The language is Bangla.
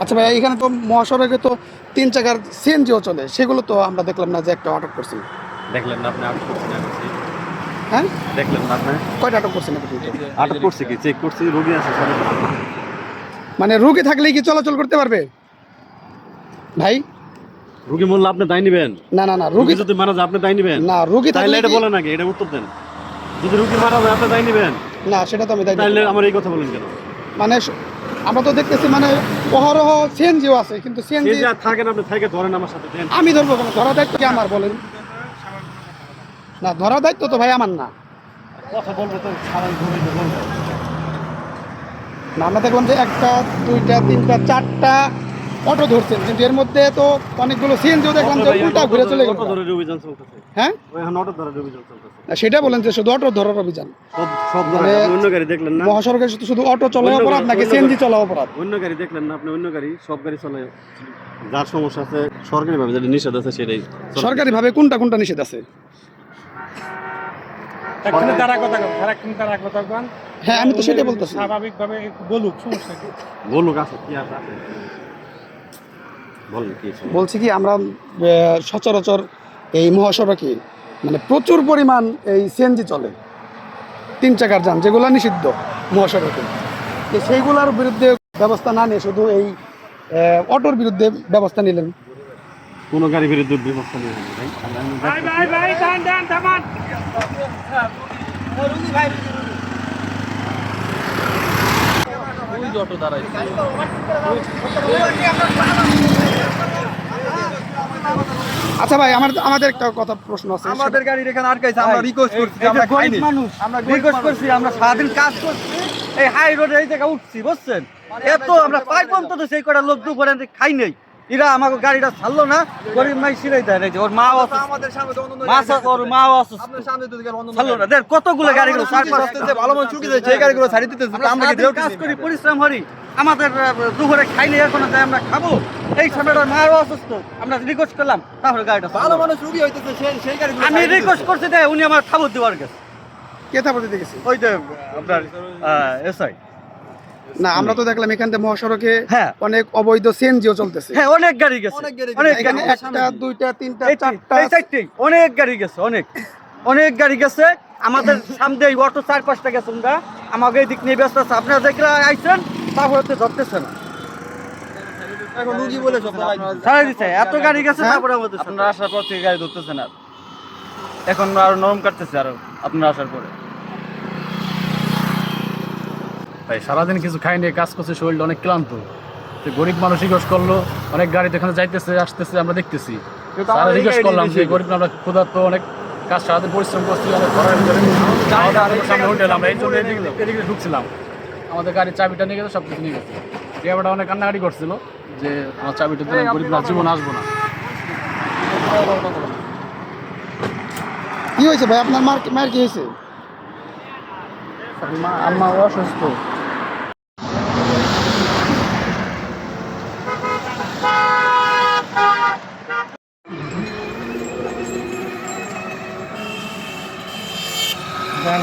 আচ্ছা ভাই এখানে তো মহাসড়কে তো তিন চাকার সিএনজিও চলে সেগুলো তো আমরা দেখলাম না যে একটা আটক করছি দেখলেন না আপনি আটক করছেন হ্যাঁ? দেখলেন না আপনি? কয়টা আটক করছেন আপনি আটক করছে কি? চেক করছি রোগী আছে মানে রুগী থাকলেই কি চলাচল করতে পারবে? ভাই? রোগী মূল্য আপনি দায় নেবেন? না না না রোগী যদি মারা যায় আপনি দায় নেবেন? না রুগী থাকলে এটা কি- বলেন আগে এটা উত্তর দেন। যদি রোগী মারা যায় আপনি দায় নেবেন? না সেটা তো আমি তাইলে আমার এই কথা বলেন কেন? মানে আমরা তো দেখতেছি মানে অহরহ সিএনজিও আছে কিন্তু সিএনজি থাকেন আপনি থাকে ধরেন আমার সাথে দেন। আমি ধরবো কেন? ধরা দায়িত্ব কি আমার বলেন। না ধরা দায়িত্ব তো ভাই আমার না। কথা বলব তো না আমরা দেখলাম যে একটা দুইটা তিনটা চারটা অটো ধরছেন কিন্তু এর মধ্যে তো অনেকগুলো সিএনজিও দেখলাম যে উল্টা ঘুরে চলে গেল। হ্যাঁ? ওই এখন অটো ধরে অভিযান চলতেছে। না সেটা বলেন যে শুধু অটো ধরার অভিযান। সব সব মানে- অন্য গাড়ি দেখলেন না? মহাসড়কে শুধু শুধু অটো চলা অপরাধ নাকি সিএনজি চলা অপরাধ? অন্য গাড়ি দেখলেন না আপনি অন্য গাড়ি সব গাড়ি চলে। যার সমস্যা আছে সরকারি ভাবে যেটা নিষেধ আছে সেটাই সরকারি ভাবে কোনটা কোনটা নিষেধ আছে? এখানে তারা কথা কন তারা কিন্তু তারা কথা কন। হ্যাঁ আমি তো সেটাই বলতেছি। স্বাভাবিকভাবে বলুক সমস্যা কি? বলুক আছে কি আছে আছে? বলেন কি সমস্যা? বলছি কি আমরা সচরাচর এই মহাসড়কে মানে প্রচুর পরিমাণ এই সিএনজি চলে। তিন চাকার যান যেগুলো নিষিদ্ধ মহাসড়কে। তো সেইগুলোর বিরুদ্ধে ব্যবস্থা না নিয়ে শুধু এই অটোর বিরুদ্ধে ব্যবস্থা নিলেন। কোনো গাড়ির বিরুদ্ধে ব্যবস্থা নেই ভাই। আমি- ভাই ভাই ভাই যে অটো আচ্ছা ভাই আমার আমাদের একটা কথা প্রশ্ন আছে। আমাদের গাড়ির এখানে আটকাইছে আমরা রিকোয়েস্ট করছি যে আমরা খাইনি। আমরা রিকোয়েস্ট করছি আমরা সারাদিন কাজ করছি। এই হাই রোডে এই জায়গা উঠছি বুঝছেন? এত আমরা পাইপ অন্তত তো সেই কটা লোক দুপুরে খাই নেই। এরা আমাকে গাড়িটা ছাড়লো না গরিব মাই সিরাই দেয় নাকি? ওর মা আমাদের সামনে মা ওর মা অসুস্থ। আপনার সামনে তো ছাড়লো না। দেখ কতগুলো গাড়িগুলো ভালো মন চুকি যায় সেই গাড়িগুলো ছাড়ি দিতেছে আমরা কাজ করি পরিশ্রম করি। আমাদের দুপুরে খাইলে এখন আমরা খাব এই সময়টা মা অসুস্থ। আমরা রিকোয়েস্ট করলাম তাহলে গাড়িটা ভালো মানুষ রুগী হইতেছে সেই সেই গাড়িগুলো আমি রিকোয়েস্ট করছি যে উনি আমার খাবার দেওয়ার গেছে কে তারপর দিতে গেছে ওই যে আপনার এসআই না আমরা তো দেখলাম এখান থেকে মহাসড়কে হ্যাঁ। অনেক অবৈধ সিএনজিও চলতেছে। হ্যাঁ অনেক গাড়ি গেছে। অনেক এখানে গাড়ি একটা দুইটা তিনটা চারটা অনেক গাড়ি গেছে অনেক। অনেক গাড়ি গেছে। আমাদের সামনে অটো চার পাঁচটা গেছে আমরা আমাকে এই দিক নিয়ে ব্যস্ত আছে। আপনারা দেখলে আইছেন তারপরে তো ধরতেছে না। ছাড়াই দিচ্ছে। এত গাড়ি গেছে তারপরে আমাদের আপনারা আসার পর থেকে গাড়ি ধরতেছে না এখন আরও নরম কাটতেছে আরও। আপনারা আসার পরে। ভাই সারাদিন কিছু খাই নিয়ে কাজ করছে শরীরটা অনেক ক্লান্ত। তো গরিব মানুষ রিকোয়েস্ট করল অনেক গাড়িতে এখানে যাইতেছে আসতেছে আমরা দেখতেছি। তারা রিকোয়েস্ট করলাম যে গরিব আমরা ক্ষুধার্ত অনেক কাজ সারাদিন পরিশ্রম করছি অনেক ঘরের ভিতরে খাওয়া দাওয়া করে সামনে হোটেল আমরা এই জন্য এদিকে এদিকে ঢুকছিলাম। আমাদের গাড়ির চাবিটা নিয়ে গেছে সব কিছু নিয়ে গেছে। ড্রাইভারটা অনেক কান্নাকাটি করছিল যে আমার চাবিটা দিলে গরিব না জীবন আসব না। কি হয়েছে ভাই? আপনার মার মার কি হয়েছে? মা আম্মা অসুস্থ। দেন